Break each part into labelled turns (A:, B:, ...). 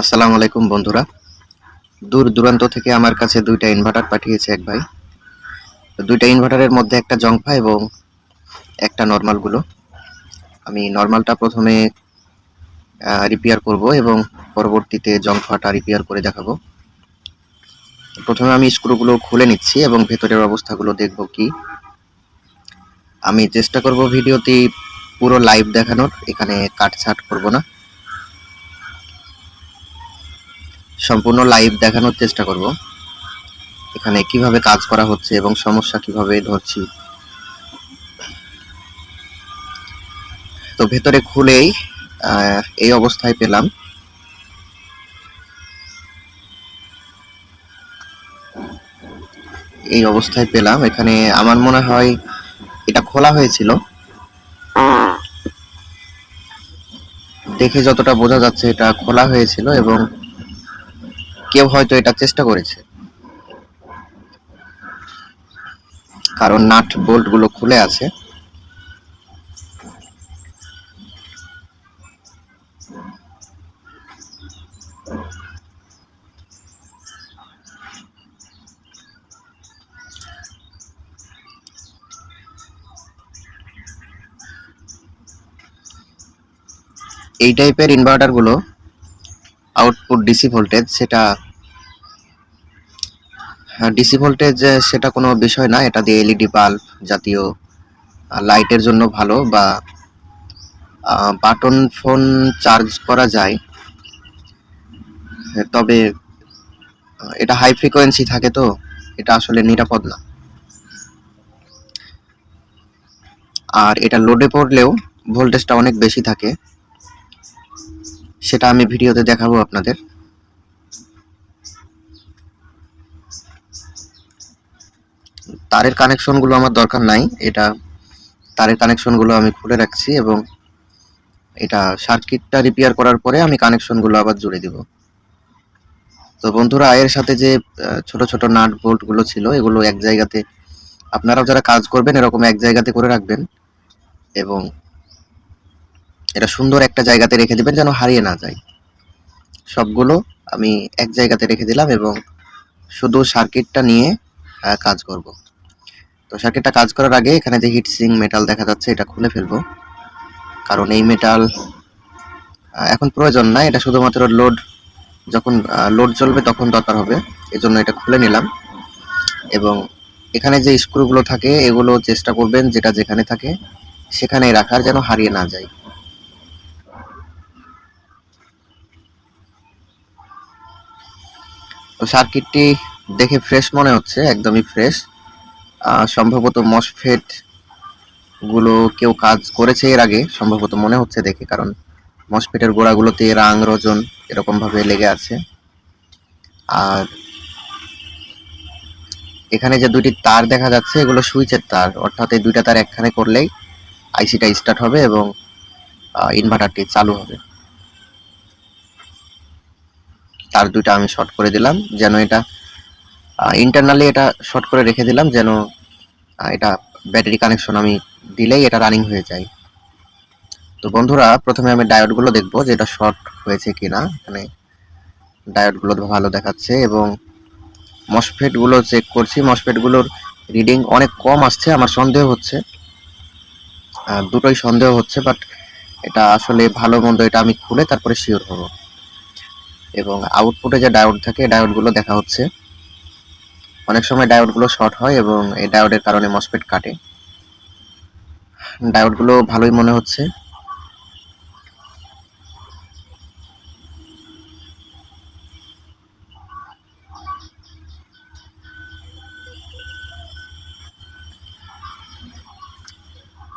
A: আসসালামু আলাইকুম বন্ধুরা। দূর দূরান্ত থেকে আমার কাছে দুইটা ইনভার্টার পাঠিয়েছে এক ভাই। দুইটা ইনভার্টারের মধ্যে একটা জংফা এবং একটা নর্মালগুলো আমি নর্মালটা প্রথমে রিপেয়ার করব এবং পরবর্তীতে জংফাটা রিপেয়ার করে দেখাবো। প্রথমে আমি স্ক্রুগুলো খুলে নিচ্ছি এবং ভেতরের অবস্থাগুলো দেখব কি। আমি চেষ্টা করব ভিডিওতে পুরো লাইভ দেখানোর, এখানে কাটছাট করব না। সম্পূর্ণ লাইভ দেখানোর চেষ্টা করব। এখানে কীভাবে কাজ করা হচ্ছে এবং সমস্যা কীভাবে ধরছি। তো ভেতরে খুলেই এই অবস্থায় পেলাম। এই অবস্থায় পেলাম। এখানে আমার মনে হয় এটা খোলা হয়েছিল। দেখে যতটা বোঝা যাচ্ছে এটা খোলা হয়েছিল এবং কেউ হয়তো এটা চেষ্টা করেছে। কারণ নাট বোল্টগুলো খুলে আছে। এই টাইপের ইনভার্টারগুলো আউটপুট ডিসি ভোল্টেজ সেটা ডিসি ভোল্টেজ সেটা কোনো বিষয় না এটা দিয়ে এলইডি বাল্ব জাতীয় লাইটের জন্য ভালো বা বাটন ফোন চার্জ করা যায়। তবে আহ, এটা হাই ফ্রিকোয়েন্সি থাকে তো এটা আসলে নিরাপদ না। আর এটা লোডে পড়লেও ভোল্টেজটা অনেক বেশি থাকে। সেটা আমি ভিডিওতে দেখাবো আপনাদের। তারের কানেকশনগুলো আমার দরকার নাই, এটা তারের কানেকশনগুলো আমি খুলে রাখছি এবং এটা সার্কিটটা রিপেয়ার করার পরে আমি কানেকশনগুলো আবার জুড়ে দিব। তো বন্ধুরা আয়ের সাথে যে ছোট ছোট নাট বোল্টগুলো ছিল, এগুলো এক জায়গাতে আপনারাও যারা কাজ করবেন, এরকম এক জায়গাতে করে রাখবেন এবং এটা সুন্দর একটা জায়গাতে রেখে দিবেন যেন হারিয়ে না যায়। সবগুলো আমি এক জায়গাতে রেখে দিলাম এবং শুধু সার্কিটটা নিয়ে কাজ করব। তো সার্কিটটা কাজ করার আগে এখানে যে হিটসিং মেটাল দেখা যাচ্ছে, এটা খুলে ফেলব। কারণ এই মেটাল এখন প্রয়োজন না এটা শুধুমাত্র লোড যখন লোড চলবে তখন দরকার হবে। এজন্য এটা খুলে নিলাম। এবং এখানে যে স্ক্রুগুলো থাকে, এগুলো চেষ্টা করবেন যেটা যেখানে থাকে, সেখানেই রাখার যেন হারিয়ে না যায়। তো সার্কিটটি দেখে ফ্রেশ মনে হচ্ছে, একদমই ফ্রেশ সম্ভবত মসফেটগুলো কেউ কাজ করেছে এর আগে, সম্ভবত মনে হচ্ছে দেখে, কারণ মসফেটের গোড়াগুলোতে রাং, রজন এরকম ভাবে লেগে আছে। আর এখানে যে দুটি তার দেখা যাচ্ছে, এগুলো সুইচের তার, অর্থাৎ এই দুইটা তার একখানে করলেই আইসিটা স্টার্ট হবে এবং ইনভার্টারটি চালু হবে। তার দুইটা আমি শর্ট করে দিলাম, যেন এটা ইন্টারনালি এটা শর্ট করে রেখে দিলাম, যেন এটা ব্যাটারি কানেকশন আমি দিলেই এটা রানিং হয়ে যায়। তো বন্ধুরা, প্রথমে আমি ডায়োডগুলো দেখব যে এটা শর্ট হয়েছে কিনা। এখানে ডায়োডগুলো ভালো দেখাচ্ছে এবং মসফেটগুলো চেক করছি। মসফেটগুলোর রিডিং অনেক কম আসছে, আমার সন্দেহ হচ্ছে। দুটোই সন্দেহ হচ্ছে বাট এটা আসলে ভালো মন্দ এটা আমি খুলে তারপরে শিওর হব। এবং আউটপুটে যে ডায়োড থাকে ডায়োডগুলো দেখা হচ্ছে। অনেক সময় ডায়োডগুলো শর্ট হয় এবং এই ডায়োডের কারণে মসফেট কাটে। ডায়োডগুলো ভালোই মনে হচ্ছে।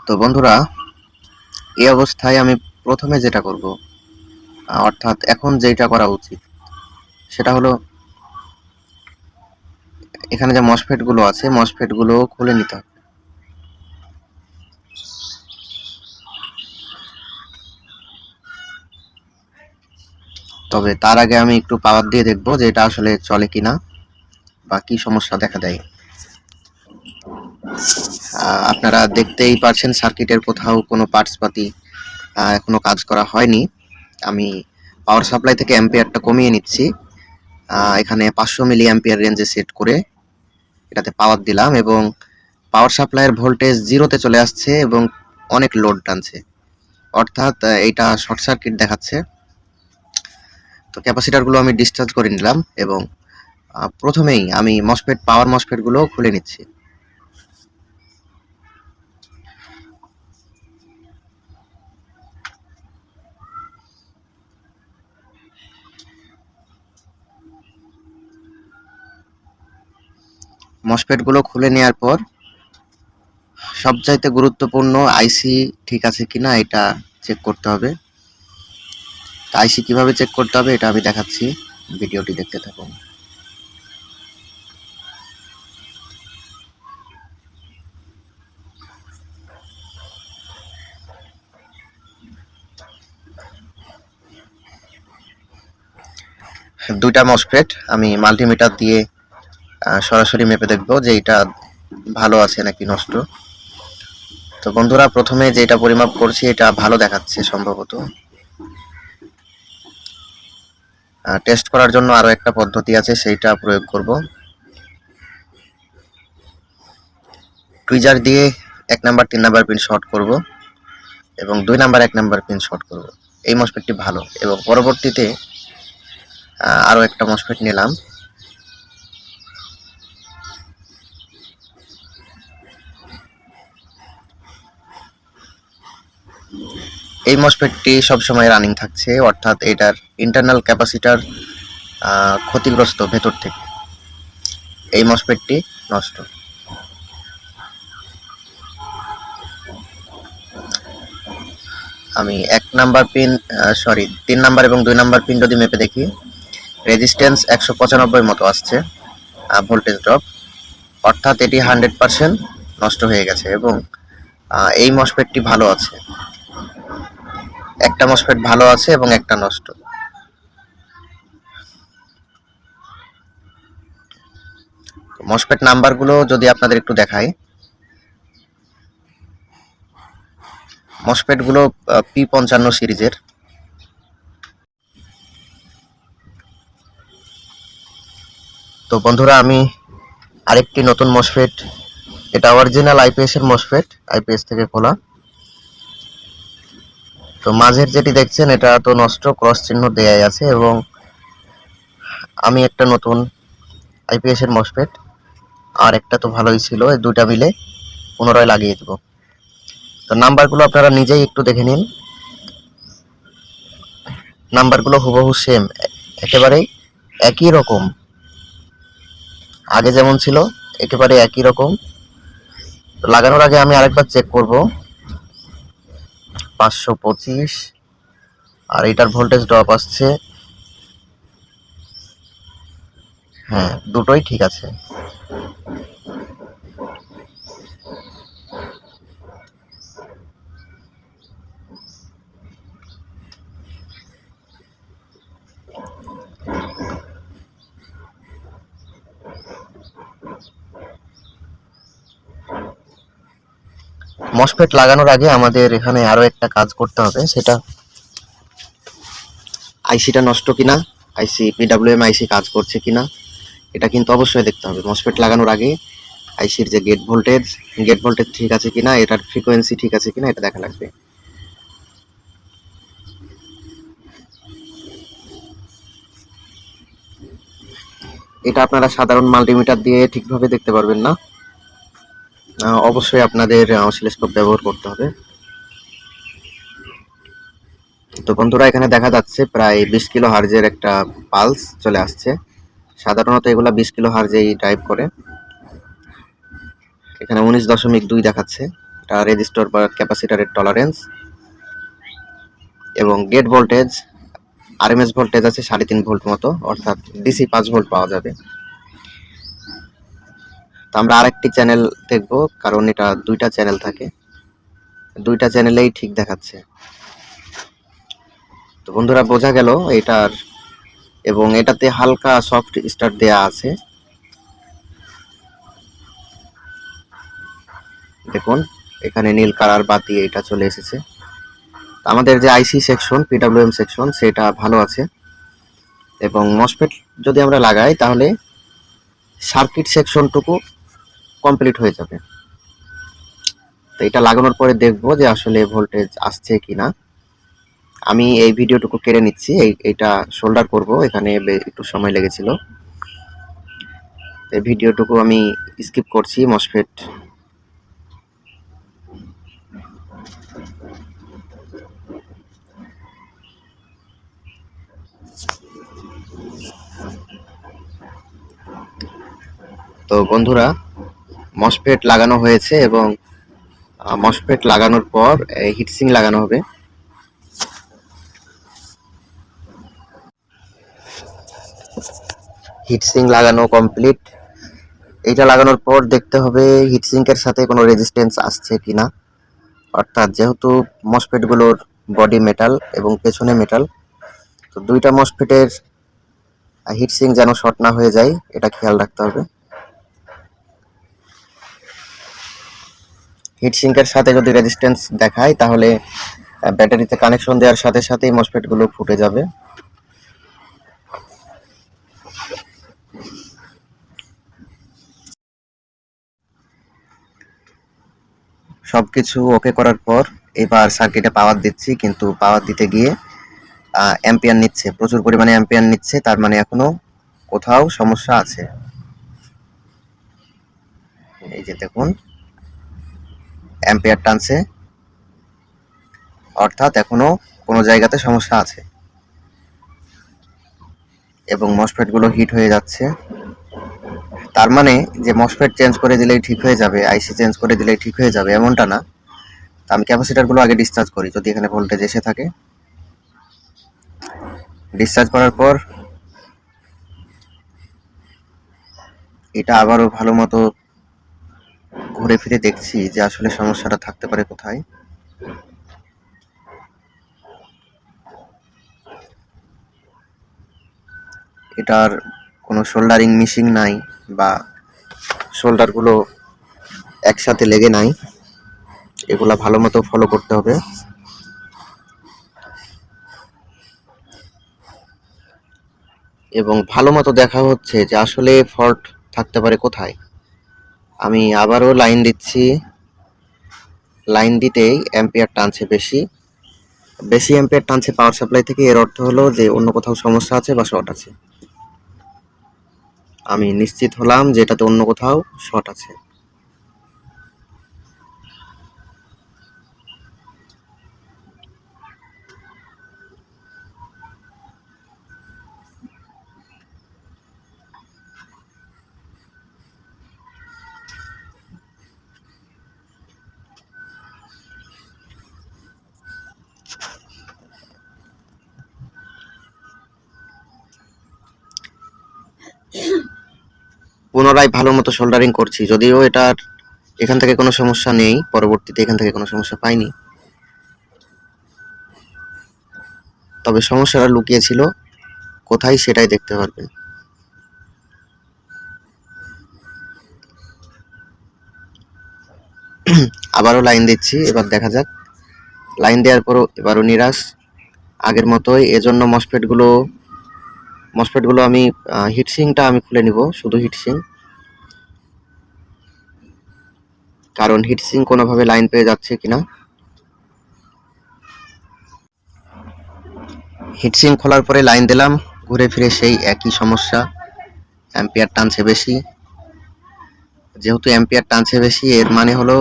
A: তো বন্ধুরা, এই অবস্থায় আমি প্রথমে যেটা করব অর্থাৎ এখন যেটা করা উচিত, সেটা হলো এখানে যে মসফেটগুলো আছে মসফেটগুলো খুলে নিতে হবে। তবে তার আগে আমি একটু পাওয়ার দিয়ে দেখব যে এটা আসলে চলে কিনা বা কি সমস্যা দেখা দেয়। আপনারা দেখতেই পারছেন সার্কিটের কোথাও কোনো পার্টস পাতি এখনও কাজ করা হয়নি। আমি পাওয়ার সাপ্লাই থেকে অ্যাম্পিয়ারটা কমিয়ে নিচ্ছি। এখানে পাঁচশো মিলি অ্যাম্পিয়ার রেঞ্জে সেট করে এটাতে পাওয়ার দিলাম এবং পাওয়ার সাপ্লাইয়ের ভোল্টেজ জিরোতে চলে আসছে এবং অনেক লোড টানছে। অর্থাৎ এইটা শর্ট সার্কিট দেখাচ্ছে। তো ক্যাপাসিটারগুলো আমি ডিসচার্জ করে নিলাম এবং প্রথমেই আমি মসফেট পাওয়ার মসফেটগুলো খুলে নিচ্ছি। মসফেটগুলো খুলে নেওয়ার পর সবচাইতে গুরুত্বপূর্ণ আইসি ঠিক আছে কিনা এটা চেক করতে হবে। আইসি কীভাবে চেক করতে হবে এটা আমি দেখাচ্ছি। ভিডিওটি দেখতে থাকুন। দুইটা মসফেট আমি মাল্টিমিটার দিয়ে সরাসরি মেপে দেখব যে এটা ভালো আছে নাকি নষ্ট। তো বন্ধুরা, প্রথমে যেটা পরিমাপ করছি, এটা ভালো দেখাচ্ছে সম্ভবত। টেস্ট করার জন্য আরও একটা পদ্ধতি আছে, সেইটা প্রয়োগ করব। টুইজার দিয়ে এক নাম্বার, তিন নাম্বার পিন শর্ট করব এবং দুই নাম্বার, এক নাম্বার পিন শর্ট করব। এই মসফেটটি ভালো এবং পরবর্তীতে আরও একটা মসফেট নিলাম। এই মসফেটটি সবসময় রানিং থাকছে, অর্থাৎ এটার ইন্টারনাল ক্যাপাসিটার ক্ষতিগ্রস্ত ভেতর থেকে। এই মসফেটটি নষ্ট। আমি এক নাম্বার পিন সরি তিন নাম্বার এবং দুই নাম্বার পিন যদি মেপে দেখি রেজিস্ট্যান্স একশো পঁচানব্বই মতো আসছে ভোল্টেজ ড্রপ অর্থাৎ এটি হান্ড্রেড পার্সেন্ট নষ্ট হয়ে গেছে এবং এই মসফেটটি ভালো আছে। একটা মসফেট ভালো আছে এবং একটা নষ্ট। মসফেট নাম্বারগুলো যদি আপনাদের একটু দেখাই। মসফেটগুলো পি পঞ্চান্ন সিরিজের। তো বন্ধুরা, আমি আরেকটি নতুন মসফেট এটা অরিজিনাল আইপিএস এর মসফেট আইপিএস থেকে খোলা। তো মাঝের যেটি দেখছেন, এটা তো নষ্ট ক্রস চিহ্ন দেয়াই আছে এবং আমি একটা নতুন আইপিএস এর মসফেট আর একটা তো ভালোই ছিল, এই দুইটা মিলে পুনরায় লাগিয়ে দেব। তো নাম্বারগুলো আপনারা নিজেই একটু দেখে নিন। নাম্বারগুলো হুবহু সেম একেবারেই একই রকম। আগে যেমন ছিল, একেবারে একই রকম। লাগানোর আগে আমি আরেকবার চেক করব। পাঁচশো পঁচিশ। আর এটার ভোল্টেজ ড্রপ আসছে। হ্যাঁ দুটোই ঠিক আছে। মসফেট লাগানোর আগে আমাদের এখানে আরও একটা কাজ করতে হবে, সেটা আইসিটা নষ্ট কিনা আইসি পিডাব্লিউএম আইসি কাজ করছে কিনা, এটা কিন্তু অবশ্যই দেখতে হবে। মসফেট লাগানোর আগে আইসির যে গেট ভোল্টেজ গেট ভোল্টেজ ঠিক আছে কিনা, এটার ফ্রিকোয়েন্সি ঠিক আছে কিনা, এটা দেখা লাগবে। এটা আপনারা সাধারণ মাল্টিমিটার দিয়ে ঠিকভাবে দেখতে পারবেন না। অবশ্যই আপনাদের অসিলোস্কোপ ব্যবহার করতে হবে। তো বন্ধুরা, এখানে দেখা যাচ্ছে প্রায় বিশ কিলো হার্জের একটা পালস চলে আসছে। সাধারণত এগুলা বিশ কিলো হার্জেই ড্রাইভ করে। এখানে উনিশ দশমিক দুই দেখাচ্ছে। এটা রেজিস্টর বা ক্যাপাসিটারের টলারেন্স এবং গেট ভোল্টেজ আরএমএস ভোল্টেজ আছে সাড়ে তিন ভোল্ট মতো, অর্থাৎ ডিসি পাঁচ ভোল্ট পাওয়া যাবে। আমরা আরেকটি চ্যানেল দেখব, কারণ এটা দুইটা চ্যানেল থাকে। দুইটা চ্যানেলেই ঠিক দেখাচ্ছে। তো বন্ধুরা, বোঝা গেল এটার, এবং এটাতে হালকা সফট স্টার্ট দেয়া আছে। দেখুন, এখানে নীল কালার বাতি এটা চলে এসেছে। আমাদের যে আইসি সেকশন পিডাব্লিউএম সেকশন সেটা ভালো আছে। এবং মসফেট যদি আমরা লাগাই, তাহলে সার্কিট সেকশনটুকু কমপ্লিট হয়ে যাবে। তো এটা লাগানোর পরে দেখব যে আসলে ভোল্টেজ আসছে কি না আমি এই ভিডিওটুকু কেড়ে নিচ্ছি, এই এটা শোল্ডার করব, এখানে একটু সময় লেগেছিল। এই ভিডিওটুকু আমি স্কিপ করছি মসফেট তো বন্ধুরা মসফেট লাগানো হয়েছে এবং মসফেট লাগানোর পর হিটসিং লাগানো হবে। হিটসিং লাগানো কমপ্লিট। এটা লাগানোর পর দেখতে হবে হিটসিঙ্কের সাথে কোনো রেজিস্ট্যান্স আসছে কিনা। অর্থাৎ যেহেতু মসফেটগুলোর বডি মেটাল এবং পেছনে মেটাল তো দুইটা মসফেটের হিটসিং যেন শর্ট না হয়ে যায়, এটা খেয়াল রাখতে হবে। হিটসিঙ্কের সাথে যদি রেজিস্ট্যান্স দেখায়, তাহলে ব্যাটারিতে কানেকশন দেওয়ার সাথে সাথেই মসফেটগুলো ফুটে যাবে। সবকিছু ওকে করার পর এবার সার্কিটে পাওয়ার দিচ্ছি, কিন্তু পাওয়ার দিতে গিয়ে অ্যাম্পিয়ার নিচ্ছে। প্রচুর পরিমাণে অ্যাম্পিয়ার নিচ্ছে, তার মানে এখনও কোথাও সমস্যা আছে। এই যে দেখুন। অ্যাম্পিয়ার টানছে। অর্থাৎ এখনও কোনো জায়গাতে সমস্যা আছে। এবং মসফেটগুলো হিট হয়ে যাচ্ছে। তার মানে যে মসফেট চেঞ্জ করে দিলেই ঠিক হয়ে যাবে আইসি চেঞ্জ করে দিলেই ঠিক হয়ে যাবে, এমনটা না। তা আমি ক্যাপাসিটারগুলো আগে ডিসচার্জ করি, যদি এখানে ভোল্টেজ এসে থাকে। ডিসচার্জ করার পর এটা আবারও ভালো মতো ঘুরে ফিরে দেখছি যে আসলে সমস্যাটা থাকতে পারে কোথায়। এটার কোনো শোল্ডারিং মিশিং নাই বা শোল্ডারগুলো একসাথে লেগে নাই। এগুলা ভালো মতো ফলো করতে হবে। এবং ভালো মতো দেখা হচ্ছে যে আসলে ফল্ট থাকতে পারে কোথায়। আমি আবারও লাইন দিচ্ছি। লাইন দিতেই অ্যাম্পিয়ার টানছে বেশি। বেশি অ্যাম্পিয়ার টানছে পাওয়ার সাপ্লাই থেকে, এর অর্থ হলো যে অন্য কোথাও সমস্যা আছে বা শর্ট আছে। আমি নিশ্চিত হলাম যে এটাতে অন্য কোথাও শর্ট আছে। পুনরায় ভালো মতো সোল্ডারিং করছি। যদিও এটার এখান থেকে কোনো সমস্যা নেই, পরবর্তীতে এখান থেকে কোনো সমস্যা পাইনি। তবে সমস্যাটা লুকিয়েছিল, কোথায় সেটাই দেখতে পারবেন আবারও লাইন দিচ্ছি, এবার দেখা যাক। লাইন দেওয়ার পরও এবারও নিরাশ। আগের মতোই এজন্য মসফেটগুলো মসফেটগুলো আমি হিটসিংটা আমি খুলে নিব, শুধু হিটসিং কারণ হিটসিং কোনোভাবে লাইন পেয়ে যাচ্ছে কিনা হিটসিং খোলার পরে লাইন দিলাম, ঘুরে ফিরে সেই একই সমস্যা। অ্যাম্পিয়ার টানছে বেশি। যেহেতু অ্যাম্পিয়ার টানছে বেশি, এর মানে হলো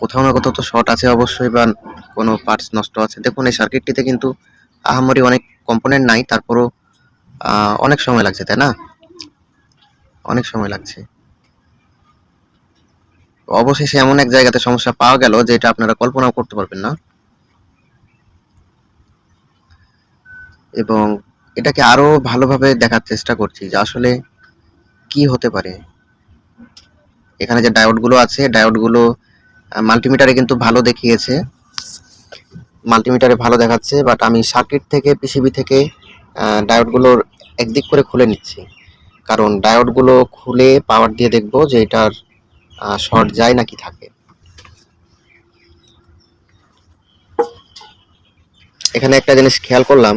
A: কোথাও না কোথাও তো শর্ট আছে অবশ্যই বা কোনো পার্টস নষ্ট আছে। দেখুন, এই সার্কিটটিতে কিন্তু আহামরি অনেক কম্পোনেন্ট নাই, তারপরও অনেক সময় লাগছে, তাই না? অনেক সময় লাগছে। অবশেষে এমন এক জায়গাতে সমস্যা পাওয়া গেল যেটা আপনারা কল্পনাও করতে পারবেন না। এবং এটাকে আরও ভালোভাবে দেখার চেষ্টা করছি যে আসলে কি হতে পারে। এখানে যে ডায়োডগুলো আছে, ডায়োডগুলো মাল্টিমিটারে কিন্তু ভালো দেখিয়েছে। মাল্টিমিটারে ভালো দেখাচ্ছে বাট আমি সার্কিট থেকে, পিসিবি থেকে ডায়োডগুলোর একদিক করে খুলে নিচ্ছি। কারণ ডায়োডগুলো খুলে পাওয়ার দিয়ে দেখব যে এটার শর্ট যায় নাকি থাকে। এখানে একটা জিনিস খেয়াল করলাম,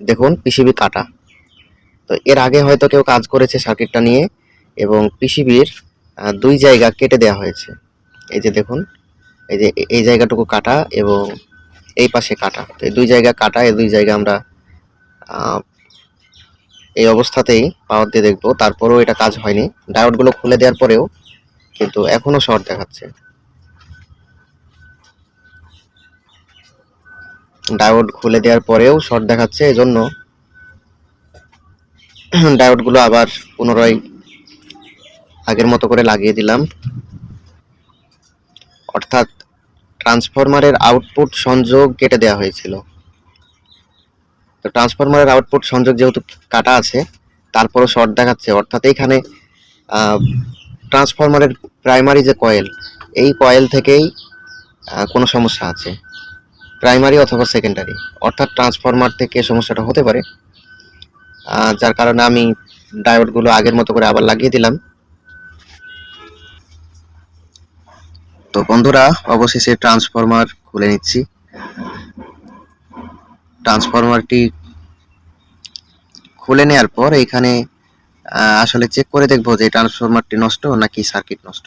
A: দেখুন পিসিবি কাটা। তো এর আগে হয়তো কেউ কাজ করেছে সার্কিটটা নিয়ে, এবং পিসিবির দুই জায়গা কেটে দেওয়া হয়েছে। এই যে দেখুন, এই যে এই জায়গাটুকু কাটা এবং এই পাশে কাটা। তো এই দুই জায়গা কাটা, এই দুই জায়গা আমরা এই অবস্থাতেই পাওয়ার দিয়ে দেখব। তারপরেও এটা কাজ হয়নি। ডায়োডগুলো খুলে দেওয়ার পরেও কিন্তু এখনও শর্ট দেখাচ্ছে। ডায়োড খুলে দেওয়ার পরেও শর্ট দেখাচ্ছে, এজন্য ডায়োডগুলো আবার পুনরায় আগের মতো করে লাগিয়ে দিলাম। অর্থাৎ ট্রান্সফরমারের আউটপুট সংযোগ কেটে দেওয়া হয়েছিল। তো ট্রান্সফরমারের আউটপুট সংযোগ যেহেতু কাটা আছে, তারপরও শর্ট দেখাচ্ছে। অর্থাৎ এইখানে ট্রান্সফরমারের প্রাইমারি যে কয়েল এই কয়েল থেকেই কোনো সমস্যা আছে। প্রাইমারি অথবা সেকেন্ডারি অর্থাৎ ট্রান্সফরমার থেকে সমস্যাটা হতে পারে। যার কারণে আমি ডায়োডগুলো আগের মতো করে আবার লাগিয়ে দিলাম। তো বন্ধুরা, অবশেষে ট্রান্সফরমার খুলে নিচ্ছি। ট্রান্সফরমারটি খুলে নেওয়ার পর এখানে আসলে চেক করে দেখব যে ট্রান্সফরমারটি নষ্ট নাকি সার্কিট নষ্ট।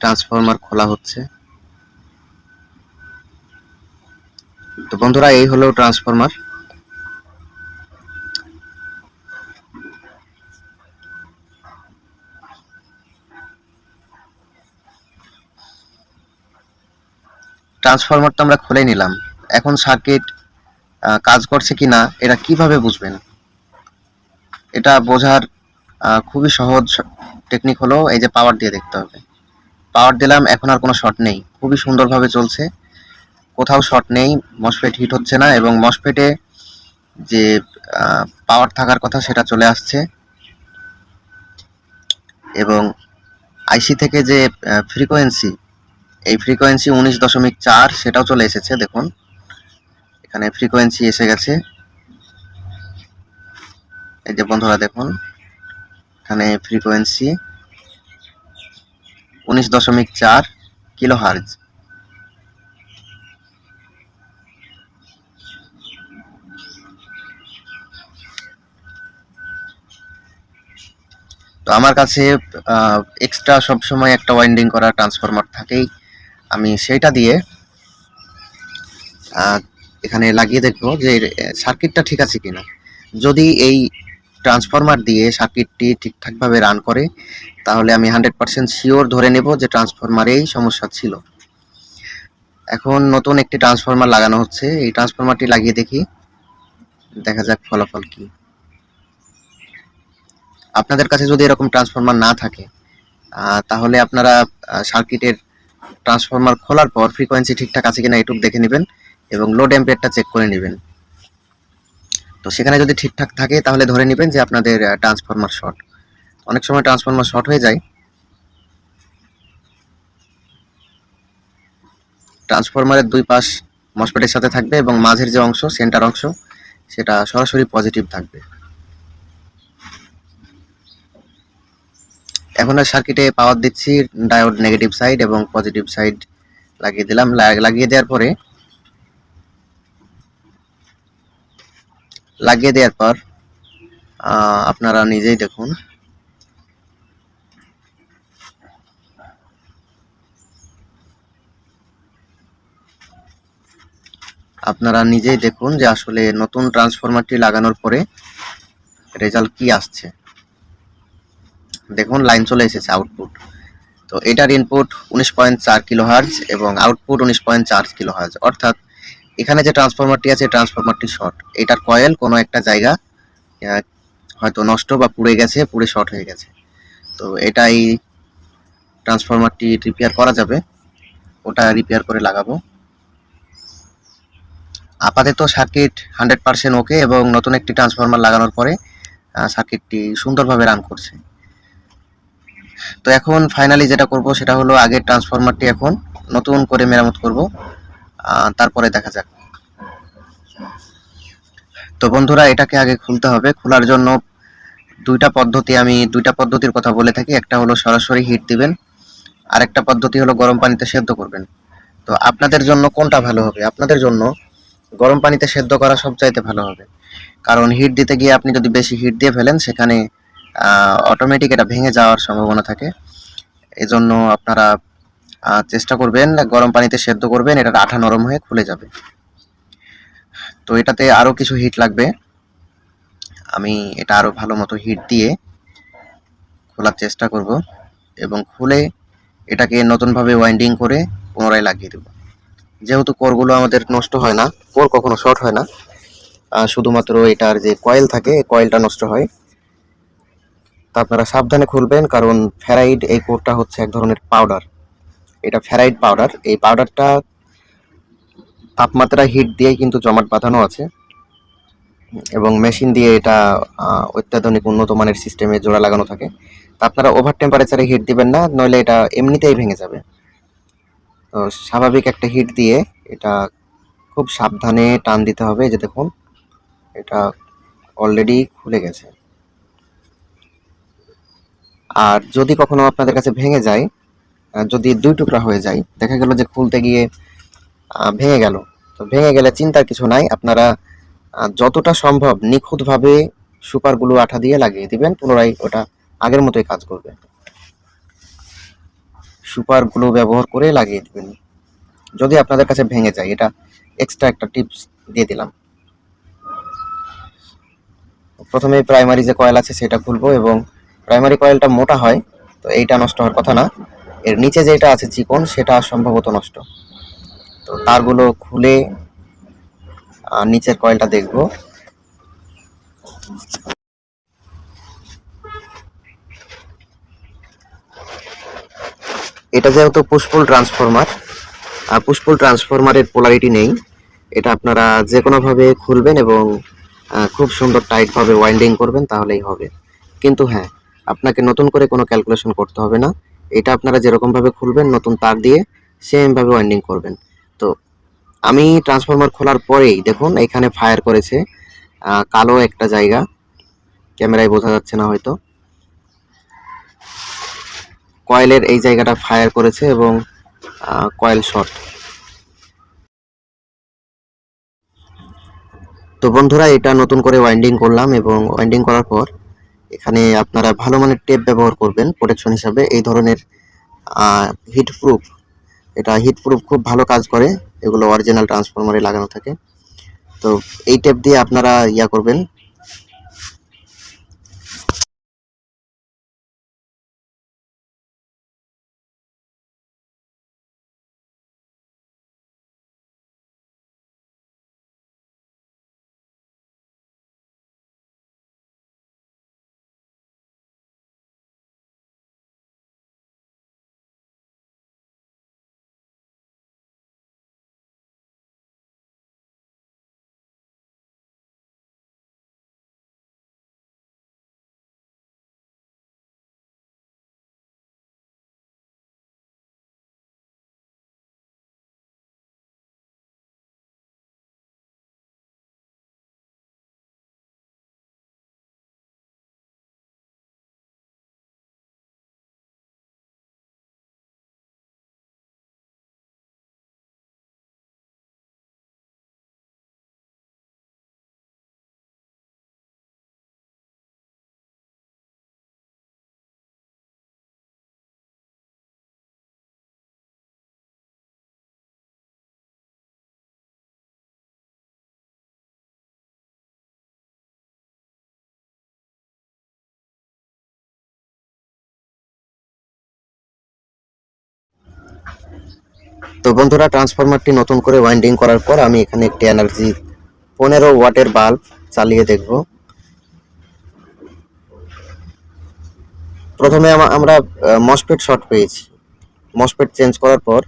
A: ট্রান্সফরমার খোলা হচ্ছে। তো বন্ধুরা, এই হলো ট্রান্সফরমার ট্রান্সফরমার তো আমরা খুলে নিলাম। এখন সার্কিট কাজ করছে কি না এটা কীভাবে বুঝবেন? এটা বোঝার খুবই সহজ টেকনিক হলো এই যে পাওয়ার দিয়ে দেখতে হবে। পাওয়ার দিলাম, এখন আর কোনো শর্ট নেই। খুবই সুন্দরভাবে চলছে। কোথাও শর্ট নেই মসফেট হিট হচ্ছে না এবং মসফেটে যে পাওয়ার থাকার কথা সেটা চলে আসছে। এবং আইসি থেকে যে ফ্রিকোয়েন্সি এই ফ্রিকোয়েন্সি উনিশ দশমিক চার, সেটাও চলে এসেছে, দেখুন। এখানে ফ্রিকোয়েন্সি এসে গেছে। এই যে বন্ধুরা, দেখুন। এখানে ফ্রিকোয়েন্সি উনিশ দশমিক চার কিলো হার্জ তো আমার কাছে এক্সট্রা সবসময় একটা ওয়াইন্ডিং করা ট্রান্সফরমার থাকেই। আমি সেইটা দিয়ে এখানে লাগিয়ে দেখব যে সার্কিটটা ঠিক আছে কিনা। যদি এই ট্রান্সফরমার দিয়ে সার্কিটটি ঠিকঠাকভাবে রান করে, তাহলে আমি হান্ড্রেড পার্সেন্ট শিওর ধরে নেব যে ট্রান্সফরমারেই সমস্যা ছিল। এখন নতুন একটি ট্রান্সফরমার লাগানো হচ্ছে। এই ট্রান্সফরমারটি লাগিয়ে দেখি। দেখা যাক ফলাফল কি। আপনাদের কাছে যদি এরকম ট্রান্সফরমার না থাকে তাহলে আপনারা সার্কিটের ট্রান্সফরমার খোলার পর ফ্রিকোয়েন্সি ঠিকঠাক আছে কিনা এটুকু দেখে নেবেন এবং লোড অ্যাম্পিয়ারটা চেক করে নেবেন। তো সেখানে যদি ঠিকঠাক থাকে, তাহলে ধরে নেবেন যে আপনাদের ট্রান্সফরমার শর্ট অনেক সময় ট্রান্সফরমার শর্ট হয়ে যায়। ট্রান্সফরমারের দুই পাশ মসপেটের সাথে থাকবে এবং মাঝের যে অংশ সেন্টার অংশ, সেটা সরাসরি পজিটিভ থাকবে। এখন আর সার্কিটে পাওয়ার দিচ্ছি ডায়োড নেগেটিভ সাইড এবং পজিটিভ সাইড লাগিয়ে দিলাম। লাগিয়ে দেওয়ার পরে, লাগিয়ে দেওয়ার পর আপনারা নিজেই দেখুন। আপনারা নিজেই দেখুন যে আসলে নতুন ট্রান্সফরমারটি লাগানোর পরে রেজাল্ট কি আসছে। দেখুন, লাইন চলে এসেছে আউটপুট তো এটার ইনপুট উনিশ পয়েন্ট চার কিলো হার্জ এবং আউটপুট উনিশ পয়েন্ট চার কিলো হার্জ অর্থাৎ এখানে যে ট্রান্সফরমারটি আছে ট্রান্সফরমারটি শর্ট এটার কয়েল কোনো একটা জায়গা হয়তো নষ্ট বা পুড়ে গেছে, পুড়ে শর্ট হয়ে গেছে। তো এটাই ট্রান্সফরমারটি রিপেয়ার করা যাবে। ওটা রিপেয়ার করে লাগাবো। আপাতত সার্কিট হান্ড্রেড পার্সেন্ট ওকে এবং নতুন একটি ট্রান্সফরমার লাগানোর পরে সার্কিটটি সুন্দরভাবে রান করছে। তো এখন ফাইনালি যেটা করব সেটা হলো আগের ট্রান্সফরমারটি এখন নতুন করে মেরামত করব। তারপরে দেখা যাক। তো বন্ধুরা, এটাকে আগে খুলতে হবে। খোলার জন্য দুইটা পদ্ধতি আমি দুইটা পদ্ধতির কথা বলে থাকি। একটা হলো সরাসরি হিট দিবেন, আরেকটা পদ্ধতি হলো গরম পানিতে সেদ্ধ করবেন। তো আপনাদের জন্য কোনটা ভালো হবে? আপনাদের জন্য গরম পানিতে সেদ্ধ করা সবচাইতে ভালো হবে। কারণ হিট দিতে গিয়ে আপনি যদি বেশি হিট দিয়ে ফেলেন, সেখানে অটোমেটিক এটা ভেঙে যাওয়ার সম্ভাবনা থাকে। এজন্য আপনারা চেষ্টা করবেন, গরম পানিতে সেদ্ধ করবেন, এটা আঠা নরম হয়ে খুলে যাবে। তো এটাতে আরও কিছু হিট লাগবে। আমি এটা আরও ভালো মতো হিট দিয়ে খোলার চেষ্টা করব এবং খুলে এটাকে নতুনভাবে ওয়াইন্ডিং করে পুনরায় লাগিয়ে দেব। যেহেতু কোরগুলো আমাদের নষ্ট হয় না, কোর কখনো শর্ট হয় না শুধুমাত্র এটার যে কয়েল থাকে কয়েলটা নষ্ট হয়। তা আপনারা সাবধানে খুলবেন, কারণ ফেরাইড এই কোরটা হচ্ছে এক ধরনের পাউডার এটা ফেরাইড পাউডার এই পাউডারটা তাপমাত্রা হিট দিয়ে কিন্তু জমাট বাঁধানো আছে এবং মেশিন দিয়ে এটা অত্যাধুনিক উন্নত মানের সিস্টেমে জোড়া লাগানো থাকে। তা আপনারা ওভার টেম্পারেচারে হিট দিবেন না, নইলে এটা এমনিতেই ভেঙে যাবে। তো স্বাভাবিক একটা হিট দিয়ে এটা খুব সাবধানে টান দিতে হবে যে দেখুন, এটা অলরেডি খুলে গেছে। আর যদি কখনো আপনাদের কাছে ভেঙে যায় যদি দুই টুকরা হয়ে যায়, দেখা গেল যে খুলতে গিয়ে ভেঙে গেল। তো ভেঙে গেলে চিন্তার কিছু নাই, আপনারা যতটা সম্ভব নিখুঁতভাবে সুপারগুলো আঠা দিয়ে লাগিয়ে দিবেন, পুনরায় ওটা আগের মতোই কাজ করবে। সুপারগুলো ব্যবহার করে লাগিয়ে দিবেন। যদি আপনাদের কাছে ভেঙে যায়, এটা এক্সট্রা একটা টিপস দিয়ে দিলাম। প্রথমে প্রাইমারি যে কয়েল আছে, সেটা খুলবো এবং প্রাইমারি কয়েলটা মোটা হয়, তো এইটা নষ্ট হওয়ার কথা না। এর নিচে যেটা আছে চিকন, সেটা সম্ভবত নষ্ট। তো তারগুলো খুলে নিচের কয়েলটা দেখব। এটা যেহেতু পুষ্পুল ট্রান্সফরমার পুষ্পুল ট্রান্সফরমারের পোলারিটি নেই, এটা আপনারা যে কোনোভাবে খুলবেন এবং খুব সুন্দর টাইটভাবে ওয়াইন্ডিং করবেন, তাহলেই হবে। কিন্তু হ্যাঁ আপনাকে নতুন করে কোনো ক্যালকুলেশন করতে হবে না। এটা আপনারা যেরকমভাবে খুলবেন নতুন তার দিয়ে সেমভাবে ওয়াইন্ডিং করবেন। তো আমি ট্রান্সফরমার খোলার পরেই দেখুন এখানে ফায়ার করেছে কালো একটা জায়গা। ক্যামেরায় বোঝা যাচ্ছে না হয়তো। কয়েলের এই জায়গাটা ফায়ার করেছে এবং কয়েল শর্ট তো বন্ধুরা, এটা নতুন করে ওয়াইন্ডিং করলাম এবং ওয়াইন্ডিং করার পর এখানে আপনারা ভালো মানের টেপ ব্যবহার করবেন প্রোটেকশন হিসাবে। এই ধরনের হিট প্রুফ এটা হিট প্রুফ খুব ভালো কাজ করে। এগুলো অরিজিনাল ট্রান্সফরমারে লাগানো থাকে। তো এই টেপ দিয়ে আপনারা ইয়া করবেন তো বন্ধুরা ট্রান্সফরমারটি নতুন করে ওয়াইন্ডিং করার পর আমি এখানে একটি এনার্জি পনেরো ওয়াটের বাল্ব চালিয়ে দেখব। প্রথমে আমা- আমরা মসপেট শর্ট পেয়েছি। মসপেট চেঞ্জ করার পর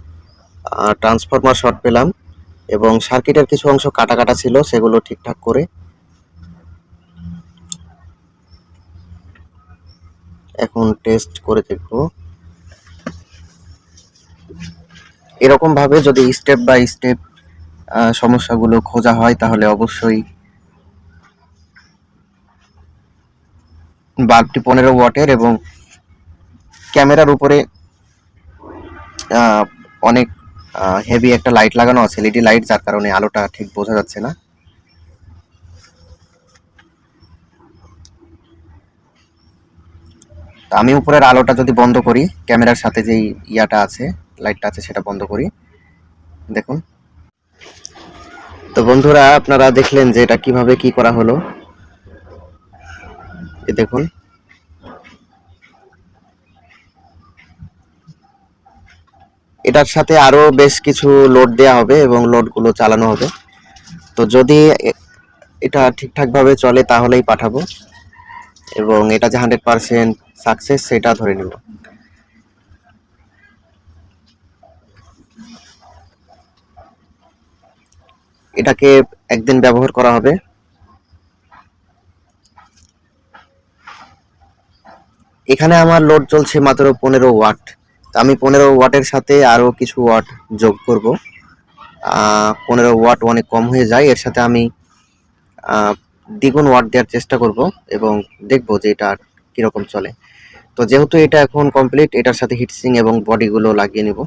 A: ট্রান্সফরমার শর্ট পেলাম এবং সার্কিটের কিছু অংশ কাটা কাটা ছিল, সেগুলো ঠিকঠাক করে এখন টেস্ট করে দেখব। এরকম ভাবে যদি স্টেপ বাই স্টেপ সমস্যাগুলো খোঁজা হয়, তাহলে অবশ্যই বাল্বটি পনেরো ওয়াটের এবং ক্যামেরার উপরে অনেক হেভি একটা লাইট লাগানো আছে এলইডি লাইট যার কারণে আলোটা ঠিক বোঝা যাচ্ছে না। আমি উপরের আলোটা যদি বন্ধ করি, ক্যামেরার সাথে যেই ইয়াটা আছে, লাইটটা আছে, সেটা বন্ধ করি। দেখুন। তো বন্ধুরা, আপনারা দেখলেন যে এটা কীভাবে কি করা হলো। এ দেখুন। এটার সাথে আরও বেশ কিছু লোড দেয়া হবে এবং লোডগুলো চালানো হবে। তো যদি এটা ঠিকঠাকভাবে চলে, তাহলেই পাঠাবো। এবং এটা যে হান্ড্রেড পার্সেন্ট সাকসেস সেটা ধরে নিব। এটাকে একদিন ব্যবহার করা হবে। এখানে আমার লোড চলছে মাত্র পনেরো ওয়াট। তো আমি পনেরো ওয়াটের সাথে আরও কিছু ওয়াট যোগ করব। পনেরো ওয়াট অনেক কম হয়ে যায়। এর সাথে আমি দ্বিগুণ ওয়াট দেওয়ার চেষ্টা করব এবং দেখব যে এটা কীরকম চলে। তো যেহেতু এটা এখন কমপ্লিট এটার সাথে হিটসিং এবং বডিগুলো লাগিয়ে নিব।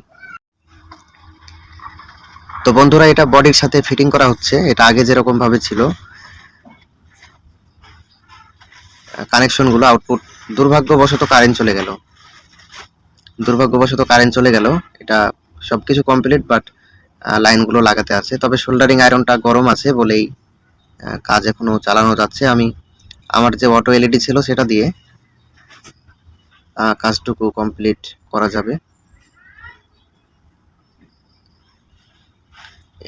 A: তো বন্ধুরা, এটা বডির সাথে ফিটিং করা হচ্ছে। এটা আগে যেরকম ভাবে ছিল কানেকশনগুলো আউটপুট দুর্ভাগ্যবশত কারেন্ট চলে গেল। দুর্ভাগ্যবশত কারেন্ট চলে গেল। এটা সবকিছু কমপ্লিট বাট লাইনগুলো লাগাতে আছে। তবে শোল্ডারিং আয়রনটা গরম আছে বলেই কাজ এখনও চালানো যাচ্ছে। আমি আমার যে অটো এলইডি ছিল সেটা দিয়ে কাজটুকু কমপ্লিট করা যাবে।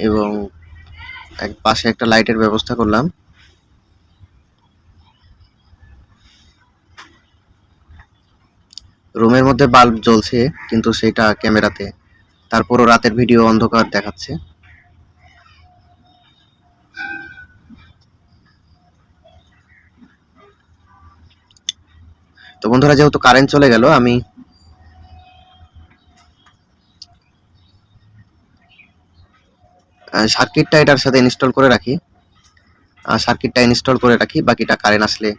A: এবং এক পাশে একটা লাইটের ব্যবস্থা করলাম। রুমের মধ্যে বাল্ব জ্বলছে, কিন্তু সেটা ক্যামেরাতে তারপরও রাতের ভিডিও অন্ধকার দেখাচ্ছে। বন্ধুরা, যেহেতু কারেন্ট চলে গেল, আমি সার্কিটটা এটার সাথে ইনস্টল করে রাখি। সার্কিটটা ইনস্টল করে রাখি, বাকিটা কারেন্ট আসলে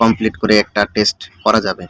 A: কমপ্লিট করে একটা টেস্ট করা যাবে।